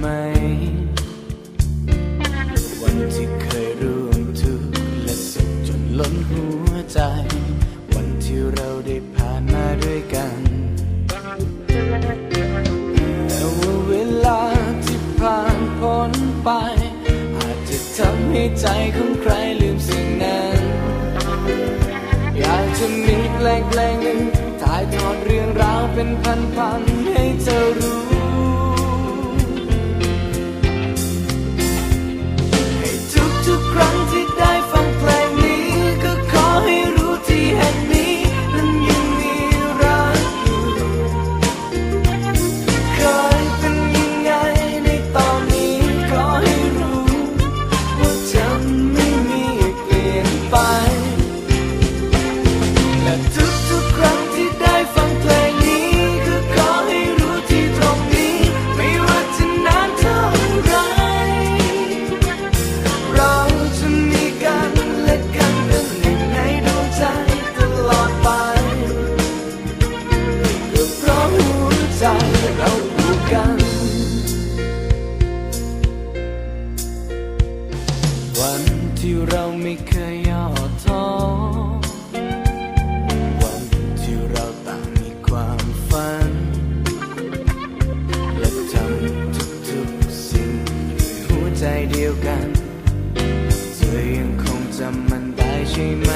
ไหม วันที่เคยร่วมทุกและสุขจนล้นหัวใจ วันที่เราได้ผ่านมาด้วยกัน แต่ว่าเวลาที่ผ่านพ้นไป อาจจะทำให้ใจของใครลืมสิ่งนั้น อยากจะมีแปลงแปลงหนึ่งถ่ายทอดเรื่องราวเป็นพันๆ กัน วันที่เราไม่เคยย่อท้อวันที่เราต่างมีความฝัน และจำทุกๆสิ่งในหัวใจเดียวกัน เธอยังคงจำมันได้ใช่ไหม